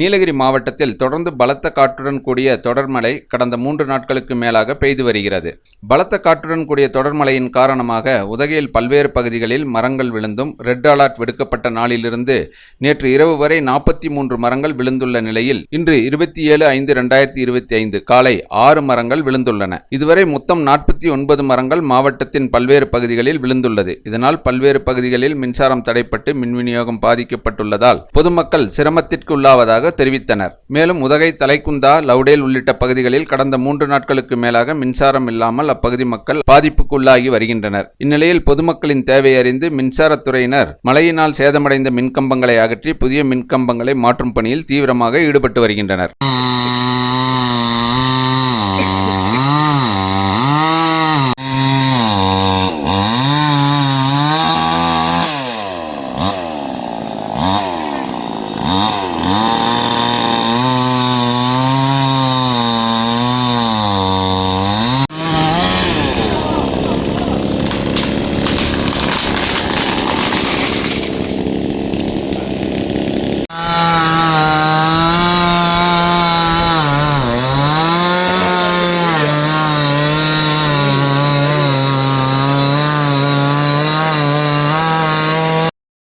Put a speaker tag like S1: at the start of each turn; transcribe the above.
S1: நீலகிரி மாவட்டத்தில் தொடர்ந்து பலத்த காற்றுடன் கூடிய தொடர்மழை கடந்த மூன்று நாட்களுக்கு மேலாக பெய்து வருகிறது. பலத்த காற்றுடன் கூடிய தொடர்மழையின் காரணமாக உதகையில் பல்வேறு பகுதிகளில் மரங்கள் விழுந்தும் ரெட் அலர்ட் விடுக்கப்பட்ட நாளிலிருந்து நேற்று இரவு வரை நாற்பத்தி மூன்று மரங்கள் விழுந்துள்ள நிலையில் இன்று இருபத்தி ஏழு ஐந்து ரெண்டாயிரத்தி இருபத்தி ஐந்து காலை ஆறு மரங்கள் விழுந்துள்ளன. இதுவரை மொத்தம் நாற்பத்தி ஒன்பது மரங்கள் மாவட்டத்தின் பல்வேறு பகுதிகளில் விழுந்துள்ளது. இதனால் பல்வேறு பகுதிகளில் மின்சாரம் தடைப்பட்டு மின் விநியோகம் பாதிக்கப்பட்டுள்ளதால் பொதுமக்கள் சிரமத்திற்கு உள்ளாவதாக தெரிவித்தனர். மேலும் உதகை தலைக்குந்தா லவுடேல் உள்ளிட்ட பகுதிகளில் கடந்த மூன்று நாட்களுக்கு மேலாக மின்சாரம் இல்லாமல் அப்பகுதி மக்கள் பாதிப்புக்குள்ளாகி வருகின்றனர். இந்நிலையில் பொதுமக்களின் தேவை அறிந்து மின்சாரத்துறையினர் மழையினால் சேதமடைந்த மின்கம்பங்களை அகற்றி புதிய மின்கம்பங்களை மாற்றும் பணியில் தீவிரமாக ஈடுபட்டு வருகின்றனர்.